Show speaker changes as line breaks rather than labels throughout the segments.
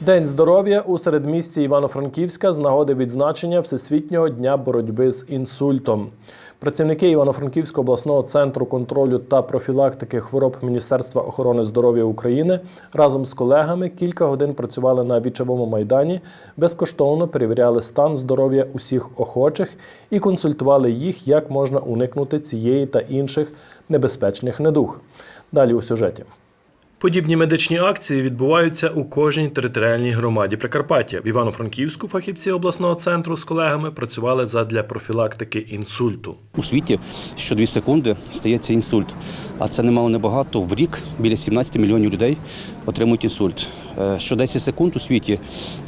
День здоров'я у середмісті Івано-Франківська з нагоди відзначення Всесвітнього дня боротьби з інсультом. Працівники Івано-Франківського обласного центру контролю та профілактики хвороб Міністерства охорони здоров'я України разом з колегами кілька годин працювали на вічовому майдані, безкоштовно перевіряли стан здоров'я усіх охочих і консультували їх, як можна уникнути цієї та інших небезпечних недуг. Далі у сюжеті. Подібні медичні акції відбуваються у кожній територіальній громаді Прикарпаття. В Івано-Франківську фахівці обласного центру з колегами працювали задля профілактики інсульту.
У світі що 2 секунди стається інсульт, а це немало небагато. В рік біля 17 мільйонів людей отримують інсульт. Е, Що 10 секунд у світі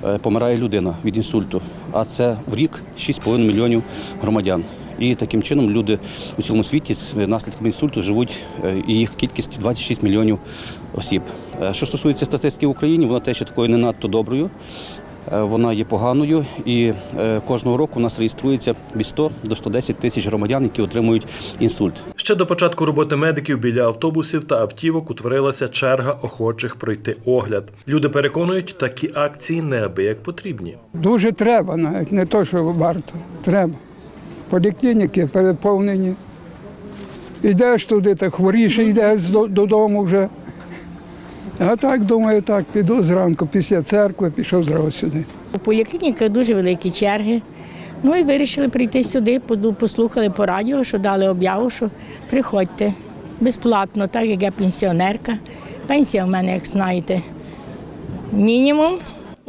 е, помирає людина від інсульту, а це в рік 6,5 мільйонів громадян. І таким чином люди у цілому світі з наслідками інсульту живуть, е, і їх кількість 26 мільйонів осіб. Е, Що стосується статистики в Україні, вона теж такою не надто доброю. Е, Вона є поганою, і кожного року у нас реєструється від 100 до 110 тисяч громадян, які отримують інсульт.
Ще до початку роботи медиків біля автобусів та автівок утворилася черга охочих пройти огляд. Люди переконують, такі акції неабияк потрібні.
Дуже треба, навіть не то, що варто. Треба. Поліклініки переповнені. Йдеш туди, так хворіше йдеш додому вже. А так, думаю, так, піду зранку після церкви, пішов зразу сюди.
У поліклініках дуже великі черги. Ну і вирішили прийти сюди, послухали по радіо, що дали об'яву, що приходьте безплатно, так як я пенсіонерка. Пенсія в мене, як знаєте, мінімум.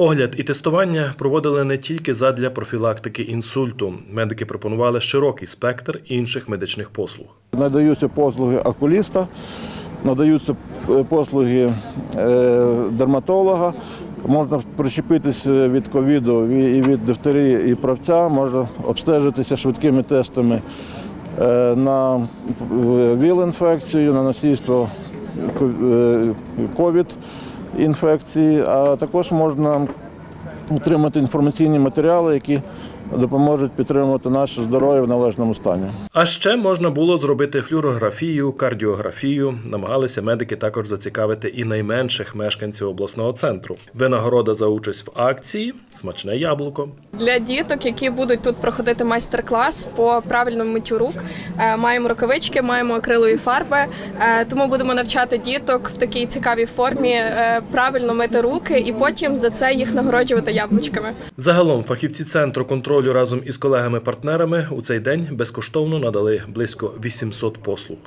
Огляд і тестування проводили не тільки задля профілактики інсульту. Медики пропонували широкий спектр інших медичних послуг.
Надаються послуги окуліста, надаються е, послуги е, дерматолога. Можна причепитися від ковіду і від дифтерії і правця, можна обстежитися швидкими тестами е, на ВІЛ-інфекцію, на носійство е, ковід-інфекції, а також можна отримати інформаційні матеріали, які допоможуть підтримувати наше здоров'я в належному стані.
А ще можна було зробити флюорографію, кардіографію. Намагалися медики також зацікавити і найменших мешканців обласного центру. Винагорода за участь в акції смачне яблуко.
Для діток, які будуть тут проходити майстер-клас по правильному миттю рук, е, маємо рукавички, маємо акрилові фарби. е, Тому будемо навчати діток в такій цікавій формі е, правильно мити руки і потім за це їх нагороджувати яблучками.
Загалом фахівці центру контролю разом із колегами-партнерами у цей день безкоштовно надали близько 800 послуг.